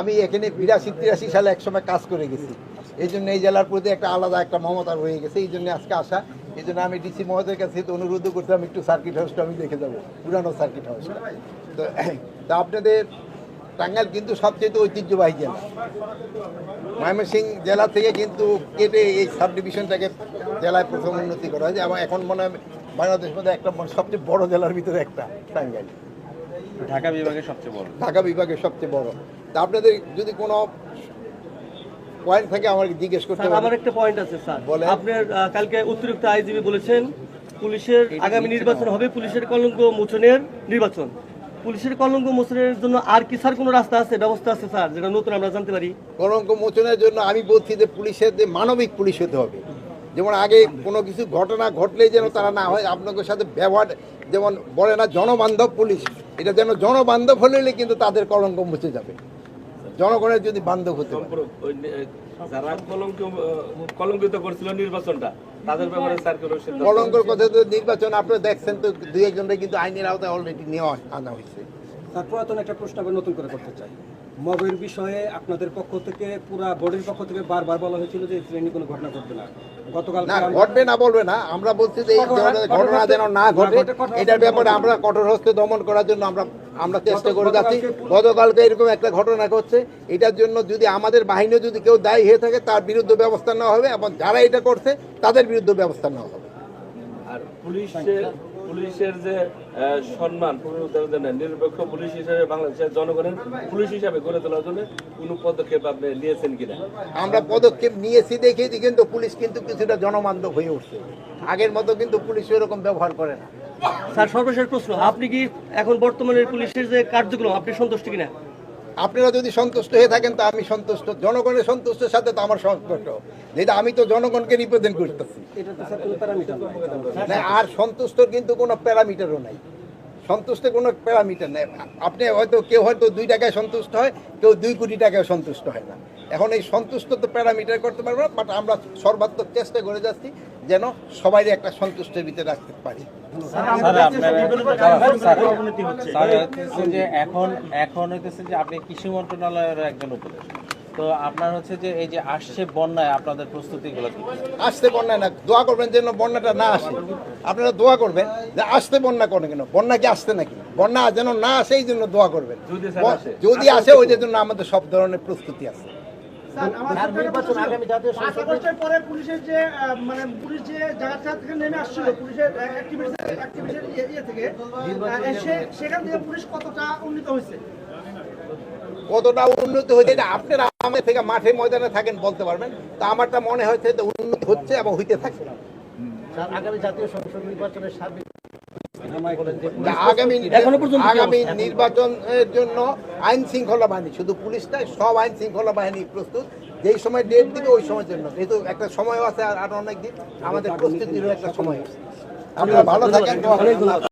আমি এখানে বিরাশি তিরাশি সালে একসময় কাজ করে গেছি। এই জন্য এই জেলার প্রতি একটা আলাদা একটা মমতা রয়ে গেছে। এই জন্য আজকে আসা। এই জন্য আমি ডিসি মহোদয়ের কাছে তো অনুরোধ করতাম একটু সার্কিট হাউসটা আমি দেখে যাব পুরানো সার্কিট হাউসটা তো তা আপনাদের টাঙ্গাইল কিন্তু সবচেয়ে ঐতিহ্যবাহী জেলা। ময়মনসিংহ জেলা থেকে কিন্তু কেটে এই সাব ডিভিশনটাকে জেলায় প্রথম উন্নতি করা হয়েছে এবং এখন মনে হয় বাংলাদেশ মধ্যে একটা সবচেয়ে বড় জেলার ভিতরে একটা টাঙ্গাইল। ঢাকা বিভাগের সবচেয়ে বড়। ঢাকা বিভাগের সবচেয়ে বড়। তা আপনাদের যদি কোনো পয়েন্ট থাকে আমাকে জিজ্ঞেস করতে স্যার আমার একটা পয়েন্ট আছে স্যার। বলেন। আপনার কালকে অতিরিক্ত আইজিবি বলেছেন পুলিশের আগামী নির্বাচন হবে পুলিশের কলঙ্ক মোচনের নির্বাচন। পুলিশের কলঙ্ক মোচনের জন্য আর কি স্যার কোনো রাস্তা আছে ব্যবস্থা আছে স্যার যেটা নতুন আমরা জানতে পারি? কলঙ্ক মোচনের জন্য আমি বলছি যে পুলিশের যে মানবিক পুলিশ হতে হবে। যেমন আগে কোনো কিছু ঘটনা ঘটলেই যেন তারা না হয় আপনাদের সাথে ব্যবহার যেমন বলে না জনবান্ধব পুলিশ। এটা যেন জনবান্ধব হলে কিন্তু তাদের কলঙ্ক মুছে যাবে। জনগণের যদি বান্ধব হতে যারা কলঙ্কিত করছিল নির্বাচনটা তাদের ব্যাপারে কলঙ্কর কথা তো নির্বাচন আপনারা দেখছেন তো দুই কিন্তু আইনের আওতায় অলরেডি নেওয়া আনা হয়েছে। পুরাতন একটা প্রশ্ন আবার নতুন করে করতে চাই। মবের বিষয়ে আপনাদের পক্ষ থেকে পুরা বোর্ডের পক্ষ থেকে বারবার বলা হয়েছিল যে শ্রেণি কোনো ঘটনা ঘটবে না। গতকাল না ঘটবে না বলবে না। আমরা বলছি যে এই ঘটনা যেন না ঘটে এটার ব্যাপারে আমরা কঠোর হস্তে দমন করার জন্য আমরা আমরা চেষ্টা করে যাচ্ছি। গতকালকে এরকম একটা ঘটনা ঘটছে। এটার জন্য যদি আমাদের বাহিনীও যদি কেউ দায়ী হয়ে থাকে তার বিরুদ্ধে ব্যবস্থা নেওয়া হবে এবং যারা এটা করছে তাদের বিরুদ্ধে ব্যবস্থা নেওয়া হবে। আর পুলিশের পুলিশের যে সম্মান নিরপেক্ষ পুলিশ হিসেবে বাংলাদেশের জনগণের পুলিশ হিসাবে গড়ে তোলার জন্য কোনো পদক্ষেপ আপনি নিয়েছেন কিনা? আমরা পদক্ষেপ নিয়েছি দেখেছি কিন্তু পুলিশ কিন্তু কিছুটা জনবান্ধব হয়ে উঠছে। আগের মতো কিন্তু পুলিশ এরকম ব্যবহার করে না। স্যার সর্বশেষ প্রশ্ন আপনি কি এখন বর্তমানের পুলিশের যে কার্যক্রম আপনি সন্তুষ্ট কিনা? আপনারা যদি সন্তুষ্ট হয়ে থাকেন তা আমি সন্তুষ্ট। জনগণের সন্তুষ্টের সাথে তো আমার সন্তুষ্ট যেটা আমি তো জনগণকে রিপ্রেজেন্ট করতেছি। আর সন্তুষ্টর কিন্তু কোনো প্যারামিটারও নাই। সন্তুষ্টের কোনো প্যারামিটার নেই। আপনি হয়তো কেউ হয়তো দুই টাকায় সন্তুষ্ট হয় কেউ দুই কোটি টাকায় সন্তুষ্ট হয় না। এখন এই সন্তুষ্ট তো প্যারামিটার করতে পারব না বাট আমরা সর্বাত্মক চেষ্টা করে যাচ্ছি যেন সবাই একটা সন্তুষ্টের ভিতরে রাখতে পারি। স্যার আপনার স্যার হচ্ছে। যে এখন এখন হইতেছে যে আপনি কৃষি মন্ত্রণালয়ের একজন উপদেশ তো আপনার হচ্ছে যে এই যে আসছে বন্যায় আপনাদের প্রস্তুতিগুলো কি? আসতে বন্যা না দোয়া করবেন যেন বন্যাটা না আসে। আপনারা দোয়া করবেন যে আসতে বন্যা করেন কেন? বন্যা কি আসতে নাকি? বন্যা যেন না আসে এই জন্য দোয়া করবেন। যদি আসে। ওই জন্য আমাদের সব ধরনের প্রস্তুতি আছে। পাঁচ আগস্টের পরে পুলিশের যে মানে পুলিশ যে জায়গা জায়গা থেকে নেমে আসছিল পুলিশের অ্যাক্টিভিটির ইয়ে থেকে সেখান থেকে পুলিশ কতটা উন্নীত হয়েছে? কতটা উন্নত হয়েছে এটা আপনারা আমাদের থেকে মাঠে ময়দানে থাকেন বলতে পারবেন। তা আমারটা মনে হচ্ছে যে উন্নত হচ্ছে এবং হইতে থাকে আগামী জাতীয় সংসদ নির্বাচনের সার্বিক আগামী নির্বাচনের জন্য আইন শৃঙ্খলা বাহিনী শুধু পুলিশ নয় সব আইন শৃঙ্খলা বাহিনী প্রস্তুত। যেই সময় ডেট দিবে ওই সময়ের জন্য। যেহেতু একটা সময় আছে আর আরও অনেক দিন আমাদের প্রস্তুতিরও একটা সময় আছে। আপনারা ভালো থাকেন।